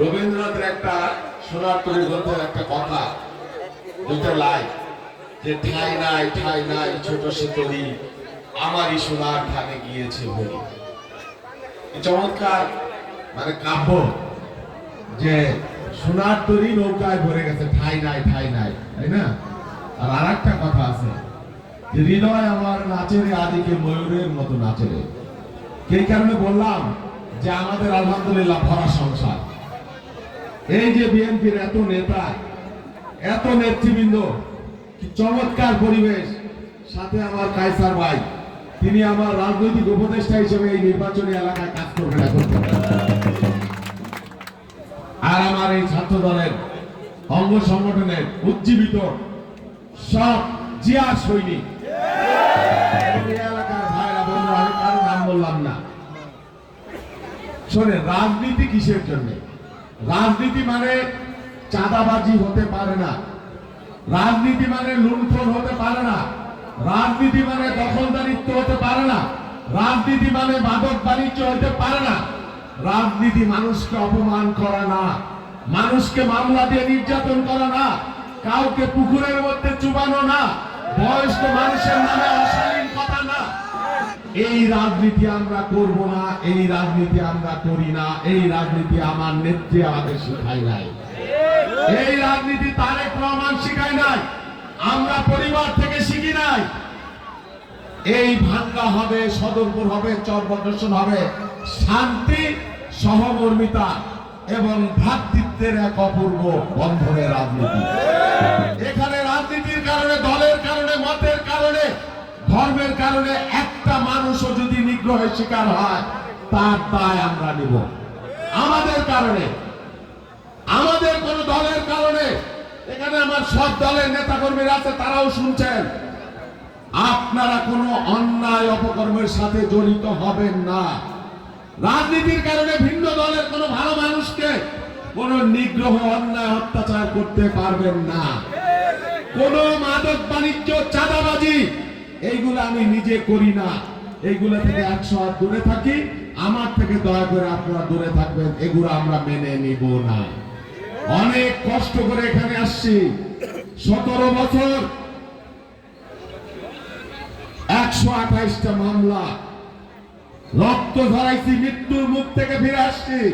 রবীন্দ্রনাথের একটা সোনার তরী গ্রন্থের একটা কথা দুটো লাইন যে ঠাই নাই ঠাই নাই, ছোট তরি আমারই সোনার খানে গিয়েছে বলি চমৎকার মানে কাব্য, যে সোনার তরি নৌকায় ভরে গেছে, ঠাই নাই ঠাই নাই, তাই না? আর আর একটা কথা আছে হৃদয় আমার নাচেরে আদিকে ময়ূরের মতো নাচেরে। সেই কারণে বললাম যে আমাদের আলহামদুলিল্লাহ ভরা সংসার। এই যে বিএনপির এত নেতা, এত নেতৃবৃন্দ চমৎকার পরিবেশ। সাথে আমার কায়সার ভাই, তিনি আমার রাজনৈতিক উপদেষ্টা হিসেবে এই নির্বাচনী এলাকায় কাজ করবেন এখন। আর আমার এই ছাত্র দলের অঙ্গ সংগঠনের উজ্জীবিত সব জিয়া সৈনিক। বললাম না। শোনে রাজনীতি কিসের জন্য? রাজনীতি মানে চাঁদাবাজি হতে পারে না। রাজনীতি মানে লুণ্ঠন হতে পারে না। রাজনীতি মানে দখলদারিত্ব হতে পারে না। রাজনীতি মানে মাদক বাণিজ্য হতে পারে না। রাজনীতি মানুষকে অপমান করা না। মানুষকে মামলা দিয়ে নির্যাতন করা না। কাউকে পুকুরের মধ্যে চুবানো না। বয়স্ক মানুষের নামে অশালীন কথা এই রাজনীতি আমরা করব না, এই রাজনীতি আমরা করি না, এই রাজনীতি আমার নেত্রী আমাদের শেখায় নাই। এই রাজনীতি তারেক রহমান শিখায় নাই, আমরা পরিবার থেকে শিখি নাই। এই ভাঙ্গা হবে, সদরপুর হবে চরবদর্শন হবে, শান্তি, সহমর্মিতা এবং ভ্রাতৃত্বের এক অপূর্ব বন্ধনের রাজনীতি। এখানে রাজনীতির কারণে, দলের কারণে, মতের কারণে ধর্মের কারণে একটা মানুষও যদি নিগ্রহের শিকার হয়, তার দায় আমরা নিব। আমাদের কারণে। আমাদের কোন দলের কারণে। এখানে আমার সব দলের নেতা কর্মীরা আছে, তারাও শুনছেন। আপনারা কোনো অন্যায় অপকর্মের সাথে জড়িত হবেন না। রাজনীতির কারণে ভিন্ন দলের কোনো ভালো মানুষকে কোন নিগ্রহ, অন্যায়, অত্যাচার করতে পারবেন না। কোন মাদক বাণিজ্য, চাঁদাবাজি এইগুলো আমি নিজে করি না। এইগুলো থেকে একশো হাত দূরে থাকি। আমার থেকে দয়া করে আপনারা দূরে থাকবেন। এগুলো আমরা মেনে নিব না। অনেক কষ্ট করে এখানে আসছি। সতেরো বছর। একশো আঠাইশটা মামলা। রক্ত ধরাইছি মৃত্যুর মুখ থেকে ফিরে আসছি।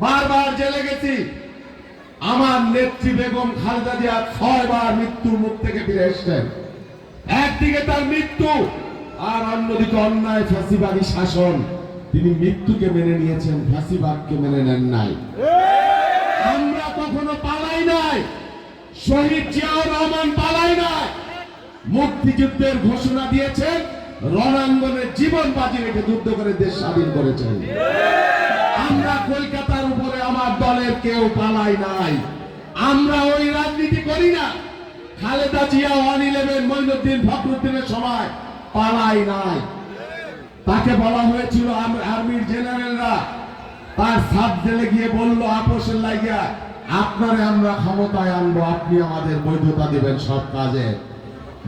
বারবার জেলে গেছি। আমার নেত্রী বেগম খালেদা জিয়া ছয়বার মৃত্যুর মুখ থেকে ফিরে এসছেন। একদিকে তার মৃত্যু, আর অন্যদিকে অন্যায় ফাঁসিবাদী শাসন। তিনি মৃত্যুকে মেনে নিয়েছেন ফাঁসিবাদকে মেনে নেন নাই। আমরা কখনো পালাই নাই। শহীদ জিয়াউর রহমান পালাই নাই। মুক্তিযুদ্ধের ঘোষণা দিয়েছেন, রণাঙ্গনে জীবন বাজি রেখে যুদ্ধ করে দেশ স্বাধীন করেছেন। আমরা কলকাতার উপরে আমার দলের কেউ পালাই নাই। আমরা ওই রাজনীতি করি না। খালেদা জিয়া ওয়ান ইলেভেন মইনুদ্দিন ফখরুদ্দিনের সময় পালাই নাই। তাকে বলা হয়েছিল আর্মির জেনারেলরা। তার সাত জেলে গিয়ে বলল আপোষের লাগিয়া আপনারে আমরা ক্ষমতায় আনব, আপনি আমাদের বৈধতা দিবেন সব কাজে।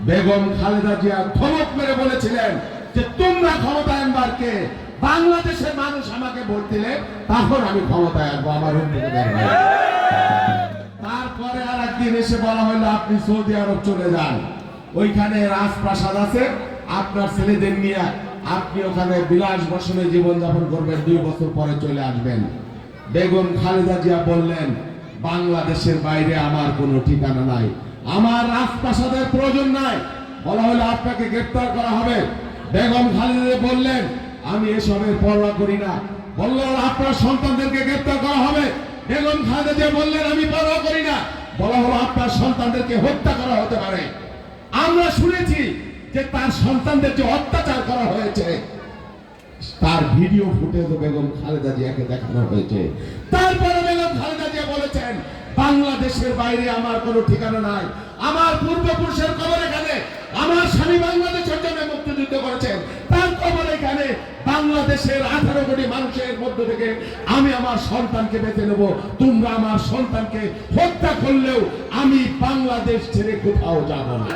বেগম খালেদা জিয়া ধমক মেরে বলেছিলেন যে, তোমরা ক্ষমতায় আনবার কে? বাংলাদেশের মানুষ আমাকে ভোট দিলে তখন আমি ক্ষমতায় আনব, আমার আর একদিন এসে বলা হলো আপনি সৌদি আরব চলে যান। ওইখানে রাজপ্রাসাদ আছে। আপনার ছেলেদের নিয়ে আপনি ওখানে বিলাস বসনে জীবনযাপন করবেন। দুই বছর পরে চলে আসবেন। বেগম খালেদা জিয়া বললেন, বাংলাদেশের বাইরে আমার কোনো ঠিকানা নাই। আমার রাজপ্রাসাদের প্রয়োজন নাই। বলা হলো আপনাকে গ্রেপ্তার করা হবে। বেগম খালেদা বললেন, আমি এসবের পরোয়া করি না। বললেন, আপনার সন্তানদেরকে গ্রেপ্তার করা হবে? বেগম খালেদা জিয়া বললেন, আমি পরোয়া করি না। বলা হলো আপনার সন্তানদেরকে হত্যা করা হতে পারে। আমরা শুনেছি যে তার সন্তানদেরকে অত্যাচার করা হয়েছে, তার ভিডিও ফুটেজ বেগম খালেদা জিয়াকে দেখানো হয়েছে। তারপরে বেগম খালেদা জিয়া বলেছেন, বাংলাদেশের বাইরে আমার কোনো ঠিকানা নাই। আমার পূর্বপুরুষের কবর এখানে। আমার স্বামী বাংলাদেশের জন্য মুক্তিযুদ্ধ করেছেন। তার কবর এখানে বাংলাদেশের আঠারো কোটি মানুষের মধ্য থেকে আমি আমার সন্তানকে বেঁচে নেব। তোমরা আমার সন্তানকে হত্যা করলেও আমি বাংলাদেশ ছেড়ে কোথাও যাব না।